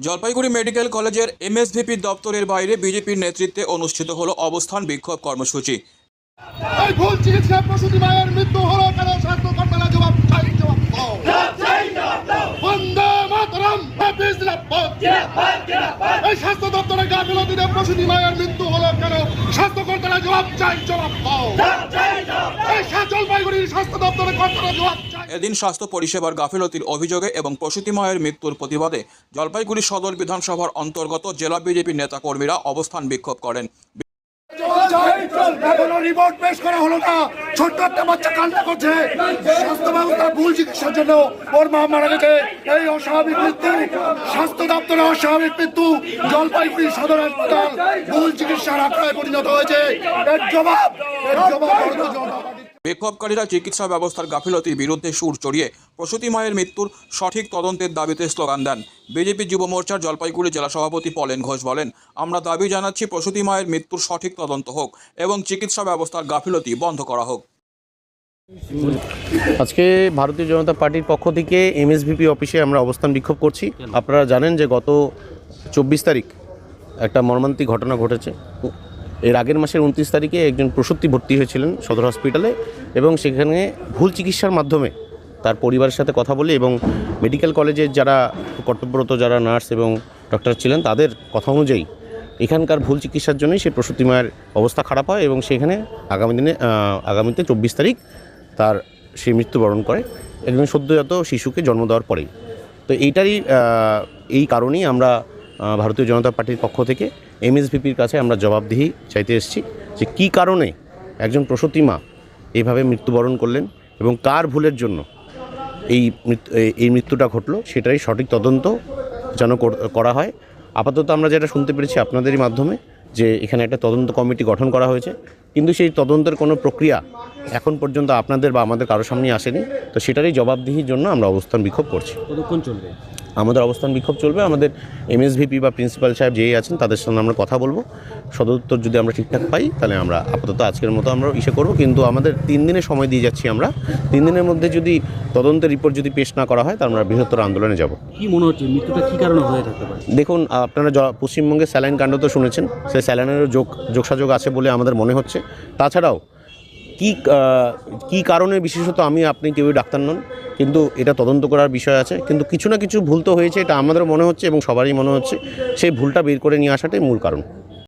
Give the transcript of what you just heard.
Jalpaiguri medical কলেজের MSVP দপ্তরের বাইরে বিজেপির নেতৃত্বে অনুষ্ঠিত হল অবস্থান বিক্ষোভ কর্মসূচি। মৃত্যু হলো কেন? জবাব জবাব। এই স্বাস্থ্য দপ্তরের মৃত্যু কেন? জবাব জবাব জলপাইগুড়ির স্বাস্থ্য দপ্তরের কর্তারা জবাব এদিন স্বাস্থ্য পরিষেবার গাফিলতির অভিযোগে এবং প্রসূতি মায়ের মৃত্যুর প্রতিবাদে জলপাইগুড়ি সদর বিধানসভার অন্তর্গত জেলা বিজেপি নেতাকর্মীরা অবস্থান বিক্ষোভ করেন। স্বাস্থ্য ব্যবস্থার ভুল স্বাস্থ্য দপ্তরের অস্বাভাবিক মৃত্যু জলপাইগুড়ি ভুল পরিণত হয়েছে। জবাব। বিক্ষোভকারীরা চিকিৎসা ব্যবস্থার গাফিলতির বিরুদ্ধে সুর চড়িয়ে প্রসূতি মায়ের মৃত্যুর সঠিক তদন্তের দাবিতে স্লোগান দেন। বিজেপি যুব মোর্চার জলপাইগুড়ি জেলা সভাপতি পলেন ঘোষ বলেন, আমরা দাবি জানাচ্ছি প্রসূতি মায়ের মৃত্যুর সঠিক তদন্ত হোক এবং চিকিৎসা ব্যবস্থার গাফিলতি বন্ধ করা হোক। আজকে ভারতীয় জনতা পার্টির পক্ষ থেকে এমএসভিপি অফিসে আমরা অবস্থান বিক্ষোভ করছি। আপনারা জানেন যে গত চব্বিশ তারিখ একটা মর্মান্তিক ঘটনা ঘটেছে। এর আগের মাসের উনত্রিশ তারিখে একজন প্রসূতি ভর্তি হয়েছিলেন সদর হসপিটালে এবং সেখানে ভুল চিকিৎসার মাধ্যমে তার পরিবারের সাথে কথা বলে এবং মেডিকেল কলেজের যারা কর্তব্যরত যারা নার্স এবং ডক্টর ছিলেন তাদের কথা অনুযায়ী এখানকার ভুল চিকিৎসার জন্যই সেই প্রসূতি মায়ের অবস্থা খারাপ হয় এবং সেখানে আগামী দিনে আগামীতে চব্বিশ তারিখ তার সে মৃত্যুবরণ করে। একজন সদ্যজাত শিশুকে জন্ম দেওয়ার পরেই। তো এইটারই এই কারণেই আমরা ভারতীয় জনতা পার্টির পক্ষ থেকে এমএসভিপির কাছে আমরা জবাবদিহি চাইতে এসেছি যে কী কারণে একজন প্রসূতি মা এইভাবে মৃত্যুবরণ করলেন এবং কার ভুলের জন্য এই এই- মৃত্যুটা ঘটলো সেটাই সঠিক তদন্ত যেন করা হয়। আপাতত আমরা যেটা শুনতে পেরেছি আপনাদেরই মাধ্যমে যে এখানে একটা তদন্ত কমিটি গঠন করা হয়েছে, কিন্তু সেই তদন্তের কোনো প্রক্রিয়া এখন পর্যন্ত আপনাদের বা আমাদের কারোর সামনে আসেনি, তো সেটারই জবাবদিহির জন্য আমরা অবস্থান বিক্ষোভ করছি। কতক্ষণ চলবে? আমাদের অবস্থান বিক্ষোভ চলবে। আমাদের এমএসভিপি বা প্রিন্সিপাল সাহেব যেই আছেন তাদের সঙ্গে আমরা কথা বলব। সদর যদি আমরা ঠিকঠাক পাই তাহলে আমরা আপাতত আজকের মতো আমরা ইসে করব। কিন্তু আমাদের তিন দিনের সময় দিয়ে যাচ্ছি আমরা। তিন দিনের মধ্যে যদি তদন্তের রিপোর্ট যদি পেশ না করা হয় তাহলে আমরা বৃহত্তর আন্দোলনে যাব। কি মনে হচ্ছে? মৃত্যুটা কি কারণে হয়ে থাকতে পারে? দেখুন আপনারা পশ্চিমবঙ্গে স্যালাইন কাণ্ড তো শুনেছেন। সেই স্যালাইনেরও যোগ যোগসাযোগ আছে বলে আমাদের মনে হচ্ছে। তাছাড়াও কি কি কারণে বিশেষত আমি আপনি কেউই ডাক্তার নন, কিন্তু এটা তদন্ত করার বিষয় আছে, কিন্তু কিছু না কিছু ভুল তো হয়েছে, এটা আমাদেরও মনে হচ্ছে এবং সবারই মনে হচ্ছে, সেই ভুলটা বের করে নিয়ে আসাটাই মূল কারণ।